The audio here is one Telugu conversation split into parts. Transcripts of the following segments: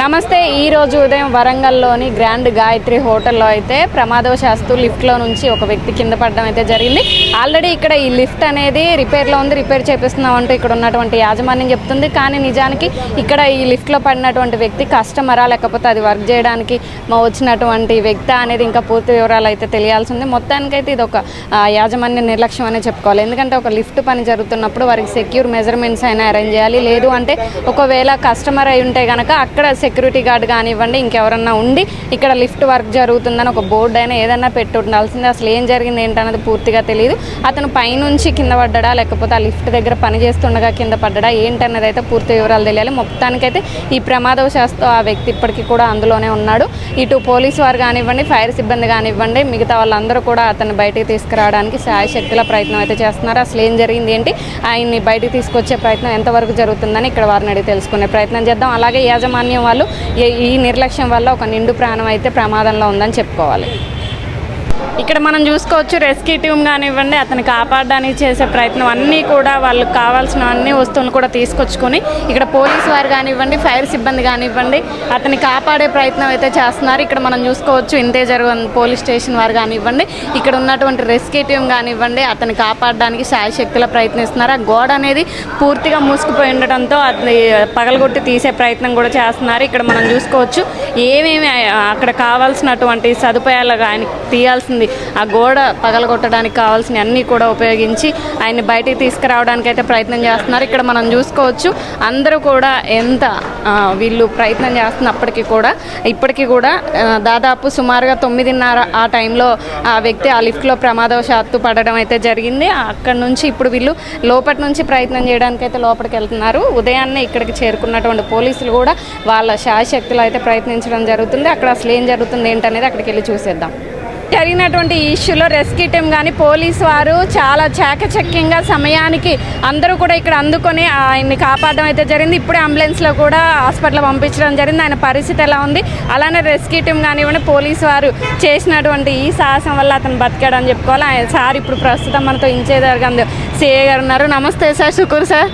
నమస్తే ఈరోజు ఉదయం వరంగల్లోని గ్రాండ్ గాయత్రి హోటల్లో అయితే ప్రమాదవశాస్తు లిఫ్ట్లో నుంచి ఒక వ్యక్తి కింద పడడం అయితే జరిగింది. ఆల్రెడీ ఇక్కడ ఈ లిఫ్ట్ అనేది రిపేర్లో ఉంది రిపేర్ చేపిస్తున్నాం అంటూ ఇక్కడ ఉన్నటువంటి యాజమాన్యం చెప్తుంది. కానీ నిజానికి ఇక్కడ ఈ లిఫ్ట్లో పడినటువంటి వ్యక్తి కస్టమరా లేకపోతే అది వర్క్ చేయడానికి వచ్చినటువంటి వ్యక్తి అనేది ఇంకా పూర్తి వివరాలు అయితే తెలియాల్సి ఉంది మొత్తానికైతే ఇది ఒక యాజమాన్య నిర్లక్ష్యం అనే చెప్పుకోవాలి. ఎందుకంటే ఒక లిఫ్ట్ పని జరుగుతున్నప్పుడు వారికి సెక్యూర్ మెజర్మెంట్స్ అయినా అరేంజ్ చేయాలి. లేదు అంటే ఒకవేళ కస్టమర్ అయి ఉంటే కనుక అక్కడ సెక్యూరిటీ గార్డ్ కానివ్వండి ఇంకెవరన్నా ఉండి ఇక్కడ లిఫ్ట్ వర్క్ జరుగుతుందని ఒక బోర్డు అయినా ఏదైనా పెట్టి ఉండాల్సిందే. అసలు ఏం జరిగింది ఏంటన్నది పూర్తిగా తెలియదు అతను పైనుంచి కింద పడ్డా లేకపోతే ఆ లిఫ్ట్ దగ్గర పని చేస్తుండగా కింద పడ్డా ఏంటన్నది అయితే పూర్తి వివరాలు తెలియాలి. మొత్తానికైతే ఈ ప్రమాదవశాస్తు ఆ వ్యక్తి ఇప్పటికీ కూడా అందులోనే ఉన్నాడు. ఇటు పోలీసు వారు కానివ్వండి ఫైర్ సిబ్బంది కానివ్వండి మిగతా వాళ్ళందరూ కూడా అతను బయటికి తీసుకురావడానికి సాయశక్తుల ప్రయత్నం అయితే చేస్తున్నారు. అసలు ఏం జరిగింది ఏంటి? ఆయన్ని బయటికి తీసుకొచ్చే ప్రయత్నం ఎంతవరకు జరుగుతుందని ఇక్కడ వారిని అడిగి తెలుసుకునే ప్రయత్నం చేద్దాం. అలాగే యాజమాన్యం వాళ్ళు ఈ- ఈ నిర్లక్ష్యం వల్ల ఒక నిండు ప్రాణం అయితే ప్రమాదంలో ఉందని చెప్పుకోవాలి. ఇక్కడ మనం చూసుకోవచ్చు రెస్క్యూ టీమ్ కానివ్వండి అతను కాపాడడానికి చేసే ప్రయత్నం అన్నీ కూడా వాళ్ళకి కావాల్సిన అన్ని వస్తువులు కూడా తీసుకొచ్చుకొని ఇక్కడ పోలీస్ వారు కానివ్వండి ఫైర్ సిబ్బంది కానివ్వండి అతని కాపాడే ప్రయత్నం అయితే చేస్తున్నారు. ఇక్కడ మనం చూసుకోవచ్చు ఇంతే జరుగు పోలీస్ స్టేషన్ వారు కానివ్వండి ఇక్కడ ఉన్నటువంటి రెస్క్యూ టీమ్ కానివ్వండి అతను కాపాడడానికి శాయశక్తిలో ప్రయత్నిస్తున్నారు. ఆ గోడ అనేది పూర్తిగా మూసుకుపోయి ఉండటంతో అది పగలగొట్టి తీసే ప్రయత్నం కూడా చేస్తున్నారు. ఇక్కడ మనం చూసుకోవచ్చు ఏమేమి అక్కడ కావాల్సినటువంటి సదుపాయాలు ఆయనకి తీయాల్సింది ఆ గోడ పగలగొట్టడానికి కావాల్సిన అన్నీ కూడా ఉపయోగించి ఆయన్ని బయటికి తీసుకురావడానికి అయితే ప్రయత్నం చేస్తున్నారు. ఇక్కడ మనం చూసుకోవచ్చు అందరూ కూడా ఎంత వీళ్ళు ప్రయత్నం చేస్తున్నప్పటికీ కూడా ఇప్పటికీ కూడా దాదాపు సుమారుగా తొమ్మిదిన్నర ఆ టైంలో ఆ వ్యక్తి ఆ లిఫ్ట్లో ప్రమాదవశాత్తు పడడం అయితే జరిగింది. అక్కడ నుంచి ఇప్పుడు వీళ్ళు లోపటి నుంచి ప్రయత్నం చేయడానికి అయితే లోపలికి వెళ్తున్నారు. ఉదయాన్నే ఇక్కడికి చేరుకున్నటువంటి పోలీసులు కూడా వాళ్ళ శాశక్తులు అయితే ప్రయత్నించడం జరుగుతుంది. అక్కడ అసలు ఏం జరుగుతుంది ఏంటనేది అక్కడికి వెళ్ళి చూసేద్దాం. జరిగినటువంటి ఇష్యూలో రెస్క్యూ టీం కానీ పోలీస్ వారు చాలా చాకచక్యంగా సమయానికి అందరూ కూడా ఇక్కడ అందుకొని ఆయన్ని కాపాడడం అయితే జరిగింది. ఇప్పుడే అంబులెన్స్లో కూడా హాస్పిటల్ పంపించడం జరిగింది. ఆయన పరిస్థితి ఎలా ఉంది? అలానే రెస్క్యూ టీం కానివ్వండి పోలీస్ వారు చేసినటువంటి ఈ సాహసం వల్ల అతను బతికాడని చెప్పుకోవాలి. ఆయన సార్ ఇప్పుడు ప్రస్తుతం మనతో ఇంచేదారు సిఏ గారు ఉన్నారు. నమస్తే సార్. శుకూర్ సార్.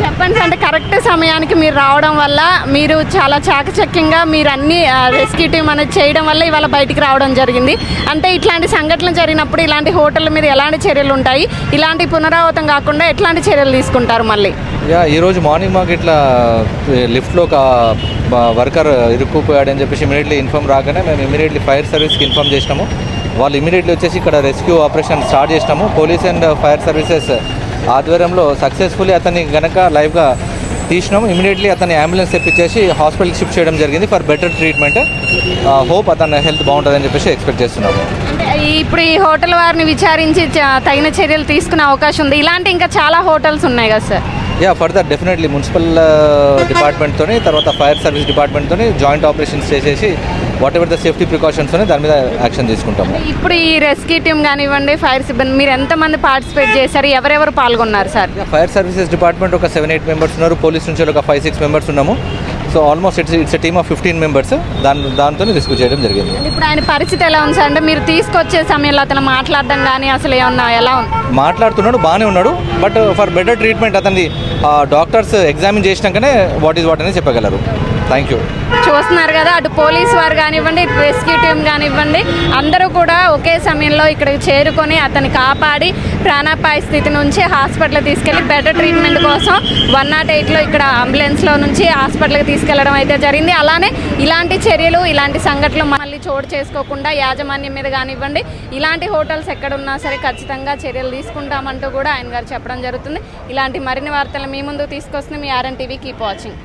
చెప్పండి సార్, అంటే కరెక్ట్ సమయానికి మీరు రావడం వల్ల మీరు చాలా చాకచక్యంగా మీరు అన్ని రెస్క్యూ టీం అనేది చేయడం వల్ల ఇవాళ బయటికి రావడం జరిగింది. అంటే ఇట్లాంటి సంఘటనలు జరిగినప్పుడు ఇలాంటి హోటళ్ళ మీద ఎలాంటి చర్యలు ఉంటాయి? ఇలాంటి పునరావృతం కాకుండా ఎట్లాంటి చర్యలు తీసుకుంటారు మళ్ళీ? యా ఈరోజు మార్నింగ్ మాకు ఇట్లా లిఫ్ట్లో ఒక వర్కర్ ఇరుక్కుపోయాడని చెప్పేసి ఇమీడియట్లీ ఇన్ఫామ్ రాగానే మేము ఇమీడియట్లీ ఫైర్ సర్వీస్కి ఇన్ఫామ్ చేసినాము. వాళ్ళు ఇమీడియట్లీ వచ్చేసి ఇక్కడ రెస్క్యూ ఆపరేషన్ స్టార్ట్ చేసినాము. పోలీస్ అండ్ ఫైర్ సర్వీసెస్ ఆధ్వర్యంలో సక్సెస్ఫుల్లీ అతన్ని గనక లైవ్గా తీసినాము. ఇమీడియట్లీ అతన్ని అంబులెన్స్ తెప్పించేసి హాస్పిటల్కి షిఫ్ట్ చేయడం జరిగింది ఫర్ బెటర్ ట్రీట్మెంట్ హోప్ అతని హెల్త్ బాగుంటుందని చెప్పేసి ఎక్స్పెక్ట్ చేస్తున్నాము. ఇప్పుడు ఈ హోటల్ వారిని విచారించి తగిన చర్యలు తీసుకునే అవకాశం ఉంది. ఇలాంటి ఇంకా చాలా హోటల్స్ ఉన్నాయి కదా sir. Yeah further definitely municipal డిపార్ట్మెంట్తోని తర్వాత ఫైర్ సర్వీస్ డిపార్ట్మెంట్తోని జాయింట్ ఆపరేషన్స్ చేసేసి వాట్ ఎవర్ ద సేఫ్టీ ప్రికాషన్స్తోని దాని మీద యాక్షన్ తీసుకుంటాము. ఇప్పుడు ఈ రెస్క్యూ టీం కానివ్వండి ఫైర్ సిబ్బంది మీరు ఎంతమంది పార్టిసిపేట్ చేశారు? ఎవరెవరు పాల్గొన్నారు సార్ ఫైర్ సర్వీసెస్ డిపార్ట్మెంట్ ఒక సెవెన్ ఎయిట్ మెంబర్స్ ఉన్నారు. పోలీస్ నుంచి ఒక ఫైవ్ సిక్స్ మెంబర్స్ ఉన్నాము. So almost it's it's team of fifteen members దాని దాంతో రెస్క్యూ చేయడం జరిగింది. ఇప్పుడు ఆయన పరిస్థితి ఎలా ఉంది సార్? అంటే మీరు తీసుకొచ్చే సమయంలో అతను మాట్లాడడం కానీ అసలు ఏమన్నా ఎలా ఉంది? మాట్లాడుతున్నాడు బాగానే ఉన్నాడు. బట్ ఫర్ బెటర్ ట్రీట్మెంట్ అతన్ని డాక్టర్స్ ఎగ్జామిన్ చేసినాకనే వాట్ ఈస్ వాట్ అని చెప్పగలరు. Thank you. చూస్తున్నారు కదా అటు పోలీస్ వారు కానివ్వండి ఇటు రెస్క్యూ టీం కానివ్వండి అందరూ కూడా ఒకే సమయంలో ఇక్కడికి చేరుకొని అతన్ని కాపాడి ప్రాణాపాయ స్థితి నుంచి హాస్పిటల్ తీసుకెళ్ళి బెటర్ ట్రీట్మెంట్ కోసం వన్ నాట్ ఎయిట్లో ఇక్కడ అంబులెన్స్లో నుంచి హాస్పిటల్కి తీసుకెళ్ళడం అయితే జరిగింది. అలానే ఇలాంటి చర్యలు ఇలాంటి సంఘటనలు మళ్ళీ చోటు చేసుకోకుండా యాజమాన్యం మీద కానివ్వండి ఇలాంటి హోటల్స్ ఎక్కడున్నా సరే ఖచ్చితంగా చర్యలు తీసుకుంటామంటూ కూడా ఆయన గారు చెప్పడం జరుగుతుంది. ఇలాంటి మరిన్ని వార్తలు మీ ముందు తీసుకొస్తుంది మీ ఆర్ఎన్ టీవీ. Keep watching.